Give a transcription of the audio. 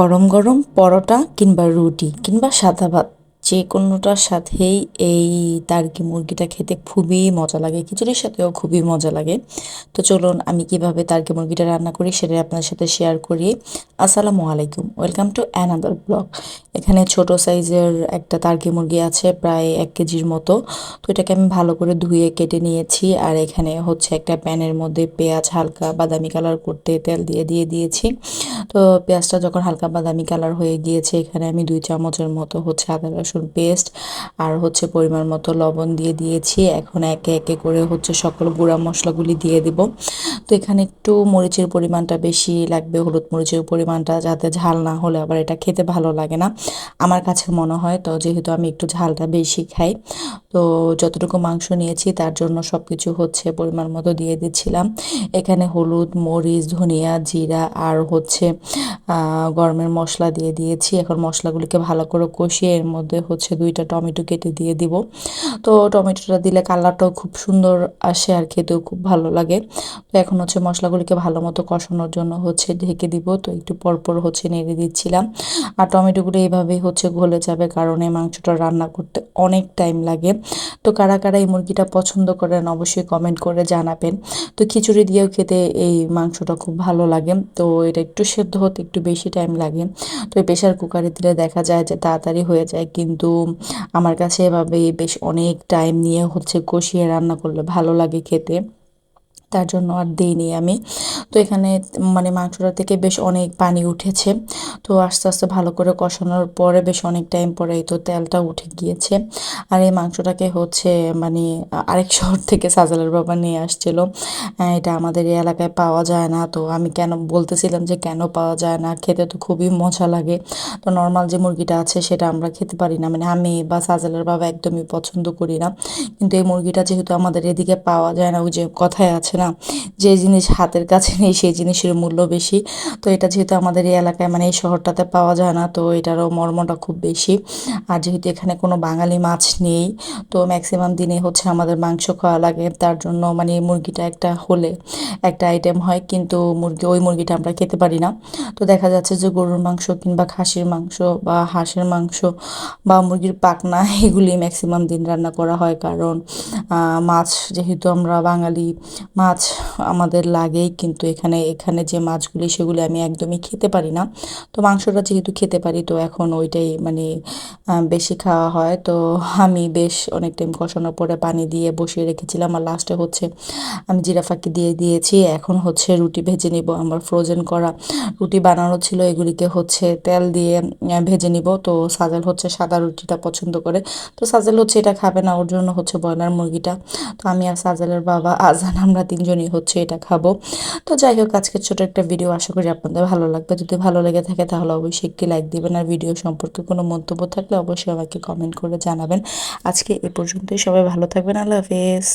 গরম গরম পরোটা কিংবা রুটি কিংবা সাদা ভাত। যে কোনোটার সাথেই এই টার্কি মুরগিটা খেতে খুবই মজা লাগে, খিচুড়ির সাথেও খুবই মজা লাগে। তো চলুন আমি কীভাবে টার্কি মুরগিটা রান্না করি সেটা আপনার সাথে শেয়ার করি। আসসালামু আলাইকুম ওয়েলকাম টু অ্যানাদার ব্লগ এখানে ছোট সাইজের একটা টার্কি মুরগি আছে, প্রায় এক কেজির মতো। তো এটাকে আমি ভালো করে ধুয়ে কেটে নিয়েছি আর এখানে হচ্ছে একটা প্যানের মধ্যে পেঁয়াজ হালকা বাদামি কালার করতে তেল দিয়ে দিয়ে দিয়েছি। তো পেঁয়াজটা যখন হালকা বাদামি কালার হয়ে গিয়েছে, এখানে আমি দুই চামচের মতো হচ্ছে আদা রসুন পেস্ট আর হচ্ছে পরিমাণ মতো লবণ দিয়ে দিয়েছি। এখন একে একে করে হচ্ছে সকল গুঁড়া মশলাগুলি দিয়ে দিব। তো এখানে একটু মরিচের পরিমাণটা বেশি লাগবে, হলুদ মরিচের পরিমাণটা যাতে ঝাল না হলে আবার এটা খেতে ভালো লাগে না। আমার কাছে মনে হয় তো যেহেতু আমি একটু ঝালটা বেশি খাই, তো যতটুকু মাংস নিয়েছি তার জন্য সব কিছু হচ্ছে পরিমাণ মতো দিয়ে দিচ্ছিলাম। এখানে হলুদ, মরিচ, ধনিয়া, জিরা আর হচ্ছে গরমের মশলা দিয়ে দিয়েছি। এখন মশলাগুলিকে ভালো করে কষিয়ে এর মধ্যে হচ্ছে দুইটা টমেটো কেটে দিয়ে দিব। তো টমেটোটা দিলে কালারটাও খুব সুন্দর আসে আর খেতেও খুব ভালো লাগে। তো এখন হচ্ছে মশলাগুলিকে ভালো মতো কষানোর জন্য হচ্ছে ঢেকে দিব। তো একটু পরপর হচ্ছে নেড়ে দিচ্ছিলাম। আর টমেটোগুলো এইভাবেই হচ্ছে গলে যাবে কারণ মাংসটা রান্না করতে অনেক টাইম লাগে। তো কারা কারা এই মুরগিটা পছন্দ করেন অবশ্যই কমেন্ট করে জানাবেন। তো খিচুড়ি দিয়েও খেতে এই মাংসটা খুব ভালো লাগে। তো এটা একটু সেদ্ধ হতে একটু বেশি টাইম লাগে। তো এই প্রেশার কুকারে দিলে দেখা যায় যে তাড়াতাড়ি হয়ে যায়, কিন্তু আমার কাছে এভাবে বেশ অনেক টাইম নিয়ে হচ্ছে কষিয়ে রান্না করলে ভালো লাগে খেতে। তার জন্য আর দিইনি আমি। তো এখানে মানে মাংসটা থেকে বেশ অনেক পানি উঠেছে। তো আস্তে আস্তে ভালো করে কষানোর পরে বেশ অনেক টাইম পরে এই তো তেলটা উঠে গিয়েছে। আর এই মাংসটাকে হচ্ছে মানে আরেক শহর থেকে সাজালের বাবা নিয়ে আসছিল। এটা আমাদের এই এলাকায় পাওয়া যায় না। তো আমি কেন বলতেছিলাম যে কেন পাওয়া যায় না? খেতে তো খুবই মজা লাগে। তো নর্মাল যে মুরগিটা আছে সেটা আমরা খেতে পারি না। মানে আমি বা সাজালের বাবা একদমই পছন্দ করি না। কিন্তু এই মুরগিটা যেহেতু আমাদের এদিকে পাওয়া যায় না, ওই যে কথায় আছে না, যে জিনিস হাতের কাছে নেই, সেই জিনিসের মূল্য বেশি। তো এটা যেহেতু আমাদের এই এলাকায় মানে এই শহরটাতে পাওয়া যায় না, তো এটারও মর্মটা খুব বেশি। আর যেহেতু এখানে কোনো বাঙালি মাছ নেই, তো ম্যাক্সিমাম দিনে হচ্ছে আমাদের মাংস খাওয়া লাগে। তার জন্য মানে মুরগিটা একটা হলে একটা আইটেম হয়, কিন্তু মুরগি, ওই মুরগিটা আমরা খেতে পারি না। তো দেখা যাচ্ছে যে গরুর মাংস কিংবা খাসির মাংস বা হাঁসের মাংস বা মুরগির পাকনা, এগুলি ম্যাক্সিমাম দিন রান্না করা হয়। কারণ মাছ যেহেতু আমরা বাঙালি, মাছ আমাদের লাগেই, কিন্তু এখানে এখানে যে মাছগুলি, সেগুলি আমি একদমই খেতে পারি না। তো মাংসটা যেহেতু খেতে পারি, তো এখন ওইটাই মানে বেশি খাওয়া হয়। তো আমি বেশ অনেক টাইম কষানোর পরে পানি দিয়ে বসিয়ে রেখেছিলাম। আর লাস্টে হচ্ছে আমি জিরা ফাঁকি দিয়ে দিয়েছি। এখন হচ্ছে রুটি ভেজে নিব, আমার ফ্রোজেন করা রুটি বানানো ছিল। এগুলিকে হচ্ছে তেল দিয়ে ভেজে নিব। তো সাজেল হচ্ছে সাদা রুটিটা পছন্দ করে। তো সাজেল হচ্ছে এটা খাবে না, ওর জন্য হচ্ছে ব্রয়লার মুরগিটা। তো আমি আর সাজেলের বাবা, আজান, আমরা তিনজনই হচ্ছে এটা খাব। তো যাই হোক আজকে ছোট একটা ভিডিও আশা করি আপনাদের ভালো লাগবে। যদি ভালো লেগে থাকে তাহলে অবশ্যই একটি লাইক দেবেন আর ভিডিও সম্পর্কে কোনো মন্তব্য থাকলে অবশ্যই আমাকে কমেন্ট করে জানাবেন। আজকে এ পর্যন্তই, সবাই ভালো থাকবেন, আল্লাহ হাফেজ।